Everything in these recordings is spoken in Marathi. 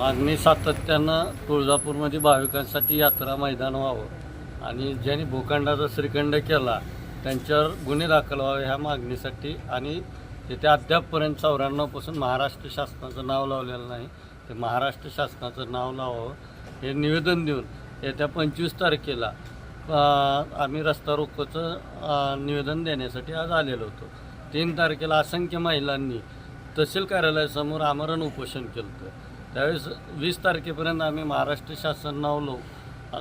मागणी सातत्यानं तुळजापूरमध्ये भाविकांसाठी यात्रा मैदान व्हावं. आणि ज्यांनी भूखंडाचा श्रीखंड केला त्यांच्यावर गुन्हे दाखल व्हावे ह्या मागणीसाठी आणि तिथे अद्यापपर्यंत चौऱ्याण्णवपासून महाराष्ट्र शासनाचं नाव लावलेलं नाही ते महाराष्ट्र शासनाचं नाव लावावं हे निवेदन देऊन येत्या पंचवीस तारखेला आम्ही रस्ता रोकोचं निवेदन देण्यासाठी आज आलेलो होतो. तीन तारखेला असंख्य महिलांनी तहसील कार्यालयासमोर आमरण उपोषण केलं होतं. त्यावेळेस वीस तारखेपर्यंत आम्ही महाराष्ट्र शासन नावलो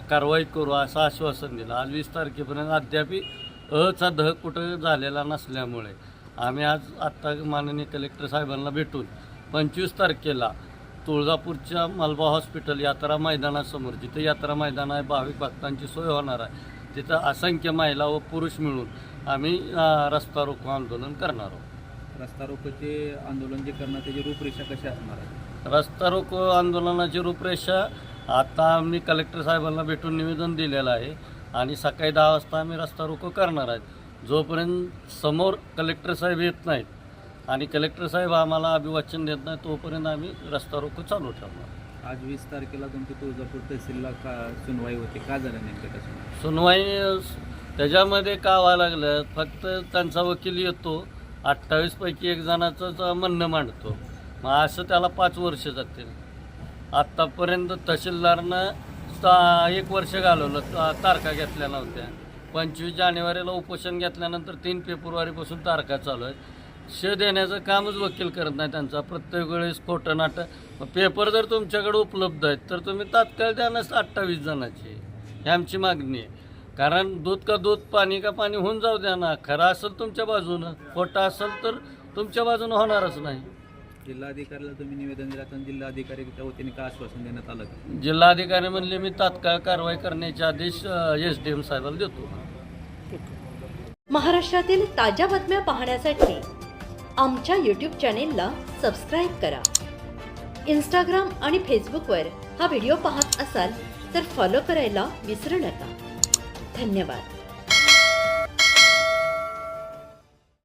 कारवाई करू असं आश्वासन दिलं. आज वीस तारखेपर्यंत अद्यापी अचा दह कुठं झालेला नसल्यामुळे आम्ही आज आत्ता माननीय कलेक्टर साहेबांना भेटून पंचवीस तारखेला तुळजापूरच्या मलबा हॉस्पिटल यात्रा मैदानासमोर जिथे यात्रा मैदान आहे भाविक भक्तांची सोय होणार आहे तिथं असंख्य महिला व पुरुष मिळून आम्ही रस्ता रोको आंदोलन करणार आहोत. रस्ता रोकोचे आंदोलन जे करणार त्याची रूपरेषा कशी असणार आहे? रस्ता रोको आंदोलनाची रूपरेषा आता आम्ही कलेक्टर साहेबांना भेटून निवेदन दिलेलं आहे. आणि सकाळी दहा वाजता आम्ही रस्ता रोको करणार आहेत. जोपर्यंत समोर कलेक्टर साहेब येत नाहीत आणि कलेक्टर साहेब आम्हाला अभिवाचन देत नाही तोपर्यंत आम्ही रस्ता रोको चालू ठेवणार. आज वीस तारखेला तुमची तुळजापूर तहसीलला का सुनवाई होती? का झालं नेमकं सुनवाई त्याच्यामध्ये का व्हायला लागलं? फक्त त्यांचा वकील येतो. अठ्ठावीसपैकी एक जणाचंच म्हणणं मांडतो. मग असं त्याला पाच वर्ष जातील. आत्तापर्यंत तहसीलदारनं ता- एक वर्ष घालवलं ता- तारखा घेतल्या नव्हत्या. पंचवीस जानेवारीला उपोषण घेतल्यानंतर तीन फेब्रुवारीपासून तारखा चालू आहेत. श देण्याचं कामच वकील करत नाही त्यांचा. प्रत्येक वेळेस खोटं नाटक पेपर जर तुमच्याकडे उपलब्ध आहेत तर तुम्ही तात्काळ द्या नसतं अठ्ठावीस जणांची. ही आमची मागणी आहे. कारण दूध का दूध पाणी का पाणी होऊन जाऊ द्या ना. खरं असेल तुमच्या बाजूनं खोटं असेल तर तुमच्या बाजूनं होणारच नाही. जिल्हाधिकाऱ्याला तुम्ही निवेदन दिलं तर जिल्हाधिकारीच्या वतीने का आश्वासन देण्यात आलं का? जिल्हाधिकारी म्हणले मी तात्काळ कारवाई करण्याचे आदेश एस डी एम साहेबाला देतो. महाराष्ट्रातील ताज्या बातम्या पाहण्यासाठी आमच्या यूट्यूब चॅनेलला सबस्क्राईब करा. इंस्टाग्राम आणि फेसबुकवर हा व्हिडिओ पाहत असाल तर फॉलो करायला विसरू नका. धन्यवाद.